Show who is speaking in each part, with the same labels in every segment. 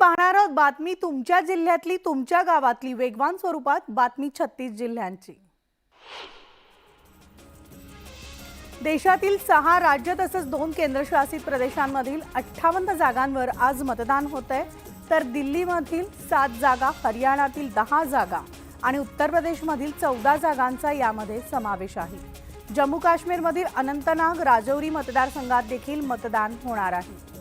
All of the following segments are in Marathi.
Speaker 1: पाहणार आहोत बातमी तुमच्या जिल्ह्यातली तुमच्या गावातली. वेगवान स्वरूपात बातमी छत्तीस जिल्ह्यांची. देशातील सहा राज्य तसंच दोन केंद्रशासित प्रदेशांमधील अठ्ठावन्न जागांवर आज मतदान होत आहे तर दिल्लीमधील सात जागा हरियाणातील दहा जागा आणि उत्तर प्रदेशमधील चौदा जागांचा यामध्ये समावेश आहे. जम्मू काश्मीरमधील अनंतनाग राजौरी मतदारसंघात देखील मतदान होणार आहे.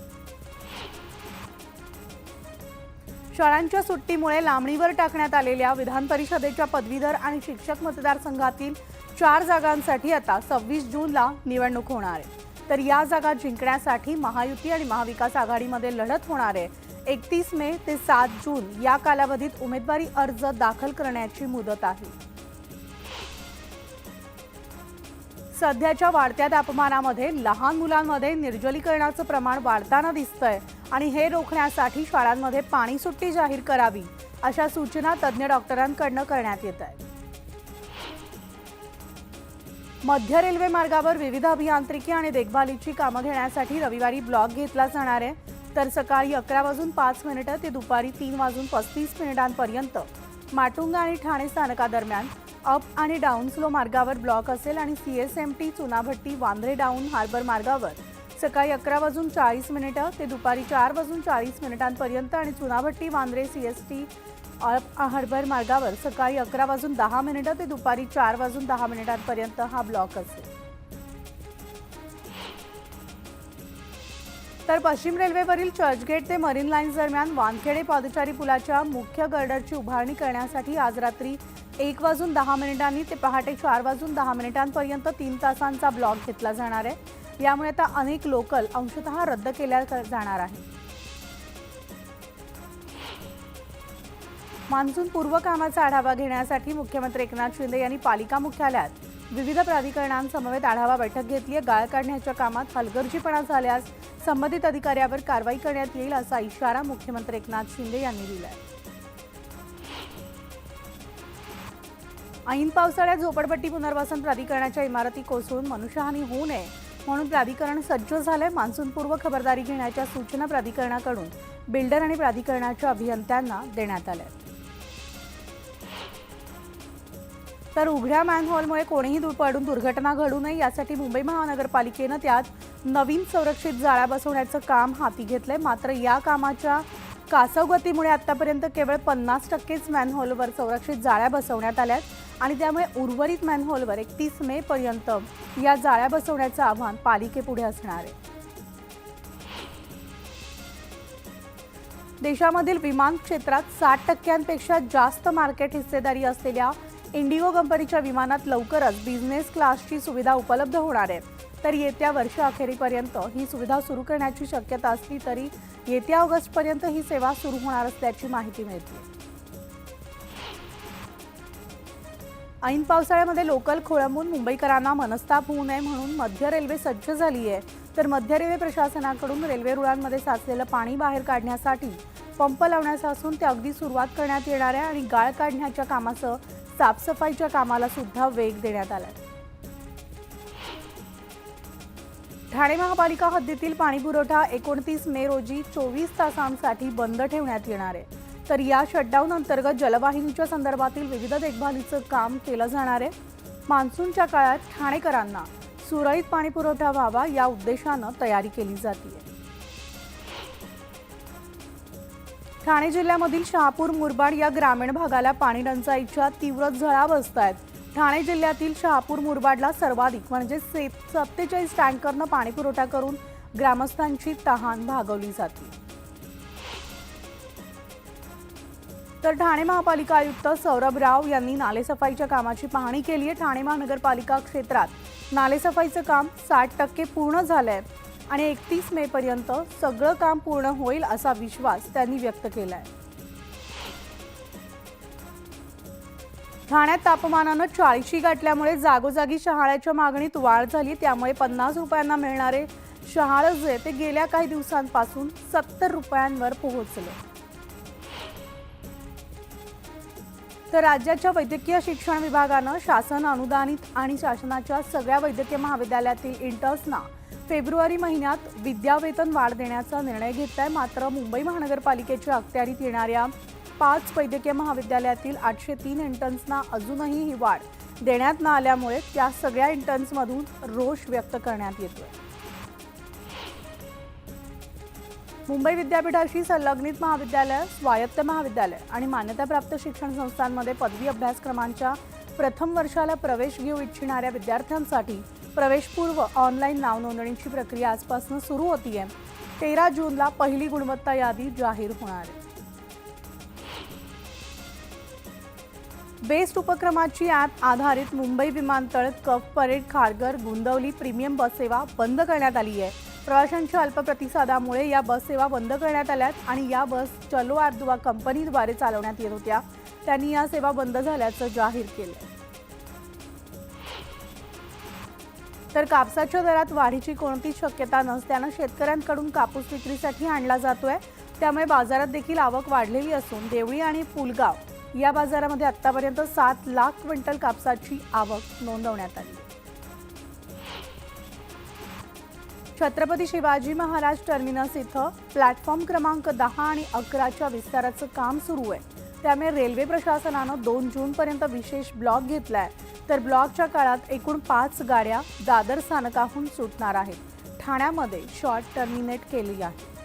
Speaker 1: शाळांच्या सुट्टीमुळे लांबणीवर टाकण्यात आलेल्या विधान परिषदेच्या पदवीधर आणि शिक्षक मतदारसंघातील चार जागांसाठी आता सव्वीस जूनला निवडणूक होणार आहे. तर या जागा जिंकण्यासाठी महायुती आणि महाविकास आघाडीमध्ये लढत होणार आहे. एकतीस मे ते सात जून या कालावधीत उमेदवारी अर्ज दाखल करण्याची मुदत आहे. सध्याच्या वाढत्या तापमानामध्ये लहान मुलांमध्ये निर्जलीकरणाचं प्रमाण वाढताना दिसतंय. आणि हे रोखण्यासाठी शाळांमध्ये पाणी सुट्टी जाहीर करावी अशा सूचना तज्ज्ञ डॉक्टरांकडनं करण्यात येत आहेत. मध्य रेल्वे मार्गावर विविध अभियांत्रिकी आणि देखभालीची कामं घेण्यासाठी रविवारी ब्लॉक घेतला जाणार आहे. तर सकाळी अकरा वाजून पाच मिनिटं ते दुपारी तीन वाजून पस्तीस मिनिटांपर्यंत माटुंगा आणि ठाणे स्थानकादरम्यान अप आणि डाऊन स्लो मार्गावर ब्लॉक असेल आणि C S M T Chunabhatti Vandre down harbour मार्गावर सकाळी अकरा वाजून चाळीस मिनिटं ते दुपारी चार वाजून चाळीस मिनिटांपर्यंत आणि Chunabhatti Vandre C S T up harbour मार्गावर सकाळी अकरा वाजून दहा मिनिटं ते दुपारी चार वाजून दहा मिनिटांपर्यंत हा ब्लॉक असेल. तर पश्चिम रेल्वेवरील चर्चगेट ते मरीन लाईन्स दरम्यान वानखेडे पादचारी पुलाच्या मुख्य गर्डरची उभारणी करण्यासाठी आज रात्री एक वाजून दहा मिनिटांनी ते पहाटे चार वाजून दहा मिनिटांपर्यंत तीन तासांचा ब्लॉक घेतला जाणार आहे. यामुळे आता अनेक लोकल अंशतः रद्द केल्या जाणार आहे मान्सून पूर्व कामाचा आढावा घेण्यासाठी मुख्यमंत्री एकनाथ शिंदे यांनी पालिका मुख्यालयात विविध प्राधिकरणांसमवेत आढावा बैठक घेतली आहे. गाळ काढण्याच्या कामात हलगर्जीपणा झाल्यास संबंधित अधिकाऱ्यावर कारवाई करण्यात येईल असा इशारा मुख्यमंत्री एकनाथ शिंदे यांनी दिला आहे ऐन पावसाळ्यात झोपडपट्टी पुनर्वसन प्राधिकरणाच्या इमारती कोसळून मनुष्यहानी होऊ नये म्हणून प्राधिकरण सज्ज झालंय. मान्सूनपूर्व खबरदारी घेण्याच्या सूचना प्राधिकरणाकडून बिल्डर आणि प्राधिकरणाच्या अभियंत्यांना देण्यात आल्या. तर उघड्या मॅनहॉलमुळे कोणीही दूर पडून दुर्घटना घडू नये यासाठी मुंबई महानगरपालिकेनं त्यात नवीन संरक्षित जाळ्या बसवण्याचं काम हाती घेतलंय. मात्र या कामाच्या कासवगतीमुळे आतापर्यंत केवळ पन्नास टक्केच मॅनहोलवर संरक्षित जाळ्या बसवण्यात आल्यात आणि त्यामुळे उर्वरित मॅनहोलवर एकतीस मे पर्यंत या जाळ्या बसवण्याचं आव्हान पालिकेपुढे असणार आहे. देशामधील विमान क्षेत्रात साठ टक्क्यांपेक्षा जास्त मार्केट हिस्सेदारी असलेल्या इंडिगो कंपनीच्या विमानात लवकरच बिझनेस क्लासची सुविधा उपलब्ध होणार आहे. तर येत्या वर्ष अखेरीपर्यंत ही सुविधा सुरू करण्याची शक्यता असली तरी येत्या ऑगस्टपर्यंत ही सेवा सुरू होणार असल्याची माहिती मिळते. ऐन पावसाळ्यामध्ये लोकल खोळंबून मुंबईकरांना मनस्ताप होऊ नये म्हणून मध्य रेल्वे सज्ज झाली आहे तर मध्य रेल्वे प्रशासनाकडून रेल्वे रुळांमध्ये साचलेलं पाणी बाहेर काढण्यासाठी पंप लावण्याचा असून ते अगदी सुरुवात करण्यात येणार आहे आणि गाळ काढण्याच्या कामासह साफसफाईच्या कामाला सुद्धा वेग देण्यात आला आहे ठाणे महापालिका हद्दीतील पाणी पुरवठा एकोणतीस मे रोजी चोवीस तासांसाठी बंद ठेवण्यात येणार आहे. तर या शटडाऊन अंतर्गत जलवाहिनीच्या संदर्भातील विविध देखभालीचं काम केलं जाणार आहे. मान्सूनच्या काळात ठाणेकरांना सुरळीत पाणी पुरवठा व्हावा या उद्देशानं तयारी केली जाते ठाणे जिल्ह्यामधील शहापूर मुरबाड या ग्रामीण भागाला पाणी टंचाईच्या तीव्र झळा बसत आहेत ठाणे जिल्ह्यातील शहापूर मुरबाडला सर्वाधिक म्हणजे से सत्तेचाळीस टँकरनं पाणीपुरवठा करून ग्रामस्थांची तहान भागवली जाते. तर ठाणे महापालिका आयुक्त सौरभ राव यांनी नालेसफाईच्या कामाची पाहणी केली आहे. ठाणे महानगरपालिका क्षेत्रात नालेसफाईचं काम साठ टक्के पूर्ण झालंय आणि एकतीस मे पर्यंत सगळं काम पूर्ण होईल असा विश्वास त्यांनी व्यक्त केला आहे ठाण्यात तापमानानं चाळीशी गाठल्यामुळे जागोजागी शहाळ्याच्या मागणीत वाढ झाली. त्यामुळे पन्नास रुपयांना मिळणारे शहाळ जे ते गेल्या काही दिवसांपासून सत्तर रुपयांवर पोहोचले. तर राज्याच्या वैद्यकीय शिक्षण विभागानं शासन अनुदानित आणि शासनाच्या सगळ्या वैद्यकीय महाविद्यालयातील इंटर्न्सना फेब्रुवारी महिन्यात विद्यावेतन वाढ देण्याचा निर्णय घेतलाय. मात्र मुंबई महानगरपालिकेच्या अखत्यारीत येणाऱ्या पाच वैद्यकीय महाविद्यालयातील आठशे तीन इंटर्न्सना अजूनही ही वाढ देण्यात न आल्यामुळे त्या सगळ्या इंटर्न्समधून रोष व्यक्त करण्यात येतोय. मुंबई विद्यापीठाशी संलग्नित महाविद्यालय स्वायत्त महाविद्यालय आणि मान्यताप्राप्त शिक्षण संस्थांमध्ये पदवी अभ्यासक्रमांच्या प्रथम वर्षाला प्रवेश घेऊ इच्छिणाऱ्या विद्यार्थ्यांसाठी प्रवेशपूर्व ऑनलाईन नाव नोंदणीची प्रक्रिया आजपासून सुरू होती आहे तेरा जूनला पहिली गुणवत्ता यादी जाहीर होणार आहे. बेस्ट उपक्रमाची ॲप आधारित मुंबई विमानतळ Cuff Parade Kharghar Gundavali premium bus सेवा बंद करण्यात आली आहे. प्रवाशांच्या अल्प प्रतिसादामुळे या बस सेवा बंद करण्यात आल्यात आणि या बस चलो ॲपद्वा कंपनीद्वारे चालवण्यात येत होत्या. त्यांनी या सेवा बंद झाल्याचं जाहीर केलं तर कापसाच्या दरात वाढीची कोणतीच शक्यता नसल्यानं शेतकऱ्यांकडून कापूस विक्रीसाठी आणला जातोय. त्यामुळे बाजारात देखील आवक वाढलेली असून देवळी आणि पुलगाव या बाजारामध्ये आतापर्यंत सात लाख क्विंटल कापसाची आवक नोंदवण्यात आली. छत्रपती शिवाजी महाराज टर्मिनस इथं प्लॅटफॉर्म क्रमांक दहा आणि अकराच्या विस्ताराचं काम सुरू आहे. त्यामुळे रेल्वे प्रशासनानं दोन जूनपर्यंत विशेष ब्लॉक घेतलाय. तर ब्लॉकच्या काळात एकूण पाच गाड्या दादर स्थानकाहून सुटणार आहेत. ठाण्यामध्ये शॉर्ट टर्मिनेट केली आहे.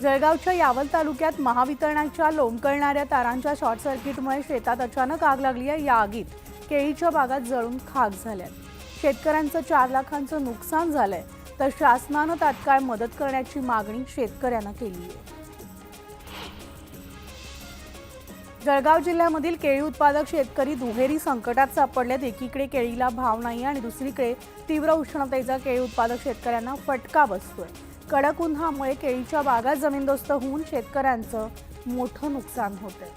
Speaker 1: जळगावच्या यावल तालुक्यात महावितरणाच्या लोंबकळणाऱ्या तारांच्या शॉर्ट सर्किटमुळे शेतात अचानक आग लागली आहे. या आगीत केळीच्या बागात जळून खाक झाल्यात. शेतकऱ्यांचं चार लाखांचं नुकसान झालंय. तर शासनानं तात्काळ मदत करण्याची मागणी शेतकऱ्यांना केली आहे. जळगाव जिल्ह्यामधील केळी उत्पादक शेतकरी दुहेरी संकटात सापडलेत. एकीकडे केळीला भाव नाही आणि दुसरीकडे तीव्र उष्णतेचा केळी उत्पादक शेतकऱ्यांना फटका बसतोय. कडक उन्हामुळे केळीच्या बागा जमीनदोस्त होऊन शेतकऱ्यांचं मोठं नुकसान होतंय.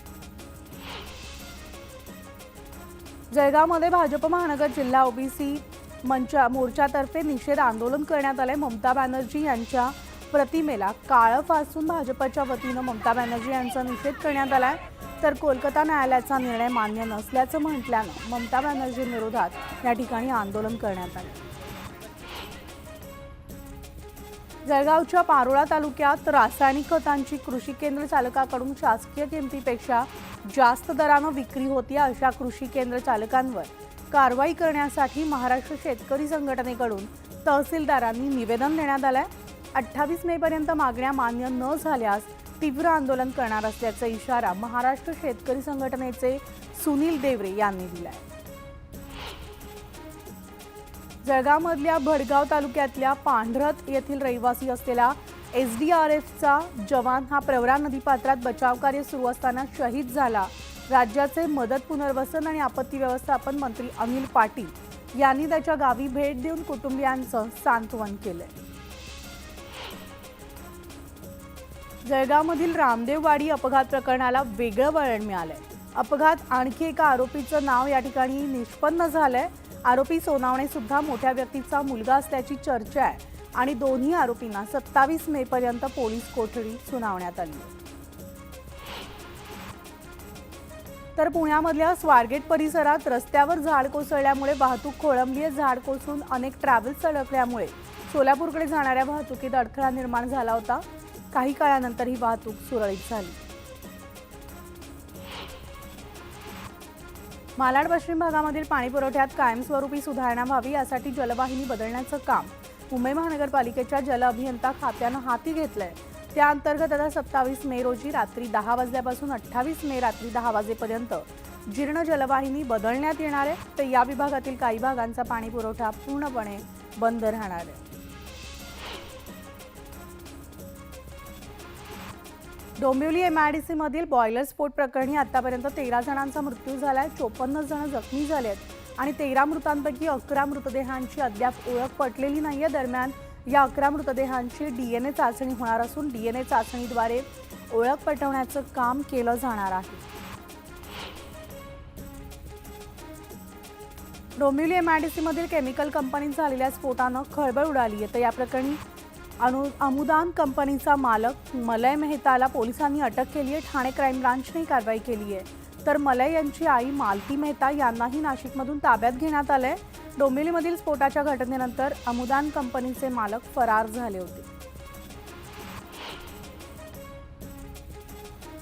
Speaker 1: जळगावमध्ये भाजप महानगर जिल्हा ओबीसी मंचा मोर्चातर्फे निषेध आंदोलन करण्यात आलंय. ममता बॅनर्जी यांच्या प्रतिमेला काळं फासून भाजपच्या वतीनं ममता बॅनर्जी यांचा निषेध करण्यात आलाय. तर कोलकाता न्यायालयाचा निर्णय मान्य नसल्याचं म्हटल्यानं ममता बॅनर्जींविरोधात या ठिकाणी आंदोलन करण्यात आलं जळगावच्या पारोळा तालुक्यात रासायनिक खतांची कृषी केंद्र चालकाकडून शासकीय किमतीपेक्षा जास्त दरानं विक्री होती अशा कृषी केंद्र चालकांवर कारवाई करण्यासाठी महाराष्ट्र शेतकरी संघटनेकडून तहसीलदारांनी निवेदन देण्यात आलंय. अठ्ठावीस मेपर्यंत मागण्या मान्य न झाल्यास तीव्र आंदोलन करणार असल्याचा इशारा महाराष्ट्र शेतकरी संघटनेचे सुनील देवरे यांनी दिलाय. जळगावमधल्या भडगाव तालुक्यातल्या पांढरत येथील रहिवासी असलेला एस डी आर एफचा जवान हा प्रवरा नदीपात्रात बचावकार्य सुरू असताना शहीद झाला. राज्याचे मदत पुनर्वसन आणि आपत्ती व्यवस्थापन मंत्री अनिल पाटील यांनी त्याच्या गावी भेट देऊन कुटुंबियांचं सांत्वन केलंय. जळगावमधील रामदेववाडी अपघात प्रकरणाला वेगळं वळण मिळालंय. अपघात आणखी एका आरोपीचं नाव या ठिकाणी निष्पन्न झालंय. आरोपी सोनावणे सुद्धा मोठ्या व्यक्तीचा मुलगा असल्याची चर्चा आहे आणि दोन्ही आरोपींना सत्तावीस मे पर्यंत पोलीस कोठडी सुनावण्यात आली. तर पुण्यामधल्या स्वारगेट परिसरात रस्त्यावर झाड कोसळल्यामुळे वाहतूक खोळंबली झाड कोसळून अनेक ट्रॅव्हल्स अडकल्यामुळे सोलापूरकडे जाणाऱ्या वाहतुकीत अडथळा निर्माण झाला होता. काही काळानंतर ही वाहतूक सुरळीत झाली. मालाड पश्चिम भागामधील पाणी पुरवठ्यात कायमस्वरूपी सुधारणा व्हावी यासाठी जलवाहिनी बदलण्याचं काम मुंबई महानगरपालिकेच्या जल अभियंता खात्यानं हाती घेतलंय. त्या अंतर्गत आता सत्तावीस मे रोजी रात्री दहा वाजल्यापासून अठ्ठावीस मे रात्री दहा वाजेपर्यंत जीर्ण जलवाहिनी बदलण्यात येणार आहे. तर या विभागातील काही भागांचा पाणी पुरवठा पूर्णपणे बंद राहणार आहे. डोंबिवली एम आय डी मधील बॉयलर स्फोट प्रकरणी आतापर्यंत तेरा जणांचा मृत्यू झाला आहे चोपन्न जण जखमी झाले आहेत आणि तेरा मृतांपैकी अकरा मृतदेहांची अद्याप ओळख पटलेली नाही आहे दरम्यान या अकरा मृतदेहांची डी एन ए चाचणी होणार असून डी एन ए चाचणीद्वारे ओळख पटवण्याचं काम केलं जाणार आहे. डोंबिवली डी मधील केमिकल कंपनीत झालेल्या स्फोटानं खळबळ उडाली आहे. तर या प्रकरणी अनु अमुदान कंपनीचा मालक मलय मेहताला पोलिसांनी अटक केली आहे ठाणे क्राईम ब्रांचने कारवाई केली आहे तर मलय यांची आई मालती मेहता यांनाही नाशिकमधून ताब्यात घेण्यात आलं आहे डोंबिवलीमधील स्फोटाच्या घटनेनंतर अमुदान कंपनीचे मालक फरार झाले होते.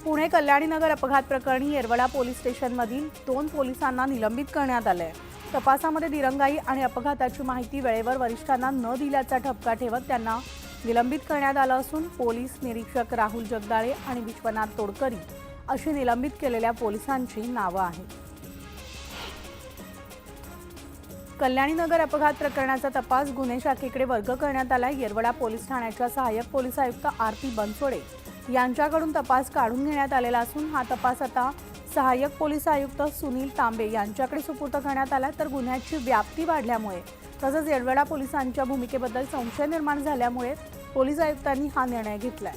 Speaker 1: पुणे कल्याणीनगर अपघात प्रकरणी येरवडा पोलीस स्टेशनमधील दोन पोलिसांना निलंबित करण्यात आलं आहे तपासामध्ये दिरंगाई आणि अपघाताची माहिती वेळेवर वरिष्ठांना न दिल्याचा ठपका ठेवत त्यांना निलंबित करण्यात आलं असून पोलीस निरीक्षक राहुल जगदाळे आणि विश्वनाथ तोडकरी अशी निलंबित केलेल्या पोलिसांची नावं आहेत. कल्याणीनगर अपघात प्रकरणाचा तपास गुन्हे शाखेकडे वर्ग करण्यात आला येरवडा पोलीस ठाण्याच्या सहाय्यक पोलीस आयुक्त आरती बनसोडे यांच्याकडून तपास काढून घेण्यात आलेला असून हा तपास आता सहाय्यक पोलीस आयुक्त सुनील तांबे यांच्याकडे सुपूर्द करण्यात आला तर गुन्ह्याची व्याप्ती वाढल्यामुळे तसंच येरवडा पोलिसांच्या भूमिकेबद्दल संशय निर्माण झाल्यामुळे पोलीस आयुक्तांनी हा निर्णय घेतलाय.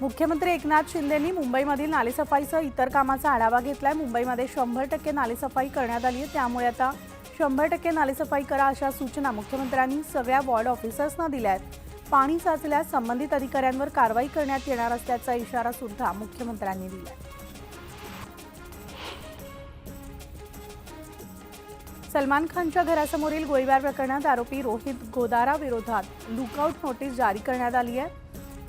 Speaker 1: मुख्यमंत्री एकनाथ शिंदेंनी मुंबईमधील नालेसफाईसह इतर कामाचा आढावा घेतलाय. मुंबईमध्ये शंभर टक्के नालेसफाई करण्यात आली आहे. त्यामुळे आता शंभर टक्के नालेसफाई करा अशा सूचना मुख्यमंत्र्यांनी सगळ्या वॉर्ड ऑफिसर्सना दिल्या आहेत पाणी साचल्यास संबंधित अधिकाऱ्यांवर कारवाई करण्यात येणार असल्याचा इशारा सुद्धा मुख्यमंत्र्यांनी आहे सलमान खानच्या घरासमोरील गोळीबार प्रकरणात आरोपी रोहित गोदारा विरोधात लुकआउट नोटीस जारी करण्यात आली आहे.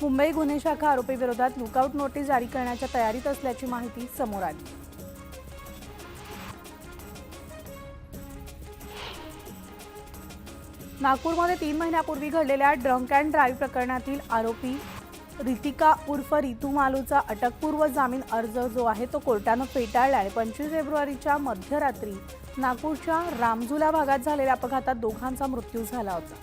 Speaker 1: मुंबई गुन्हे शाखा आरोपी विरोधात लुकआउट नोटीस जारी करण्याच्या तयारीत असल्याची माहिती समोर आली. नागपूरमध्ये तीन महिन्यापूर्वी घडलेल्या ड्रंक अँड ड्राईव्ह प्रकरणातील आरोपी रितिका उर्फ रितू मालूचा अटकपूर्व जामीन अर्ज जो आहे तो कोर्टानं फेटाळला आहे. पंचवीस फेब्रुवारीच्या मध्यरात्री नागपूरच्या रामझुला भागात झालेल्या अपघातात दोघांचा मृत्यू झाला होता.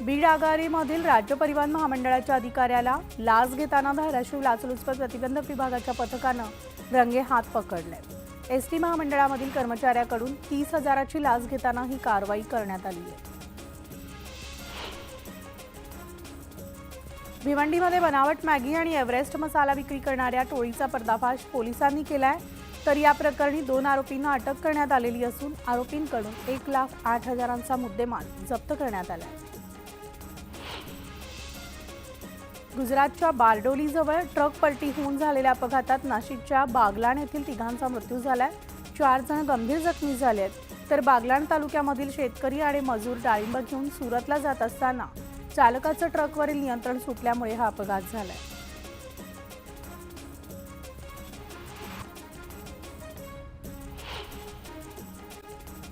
Speaker 1: बीड आगारीमधील राज्य परिवहन महामंडळाच्या अधिकाऱ्याला लाच घेताना धाराशिव लाचलुचपत प्रतिबंधक विभागाच्या पथकानं रंगे हात पकडले. एस टी महामंडळामधील कर्मचाऱ्याकडून तीस हजाराची लाच घेताना ही कारवाई करण्यात आली आहे. भिवंडीमध्ये बनावट मॅगी आणि एव्हरेस्ट मसाला विक्री करणाऱ्या टोळीचा पर्दाफाश पोलिसांनी केलाय. तर या प्रकरणी दोन आरोपींना अटक करण्यात आलेली असून आरोपींकडून एक लाख आठ हजारांचा मुद्देमाल जप्त करण्यात आला आहे गुजरातच्या बारडोलीजवळ ट्रक पलटी होऊन झालेल्या अपघातात नाशिकच्या बागलाण येथील तिघांचा मृत्यू झालाय. चार जण गंभीर जखमी झाले आहेत तर बागलाण तालुक्यामधील शेतकरी आणि मजूर डाळिंब घेऊन सुरतला जात असताना चालकाचं ट्रकवरील नियंत्रण सुटल्यामुळे हा अपघात झालाय.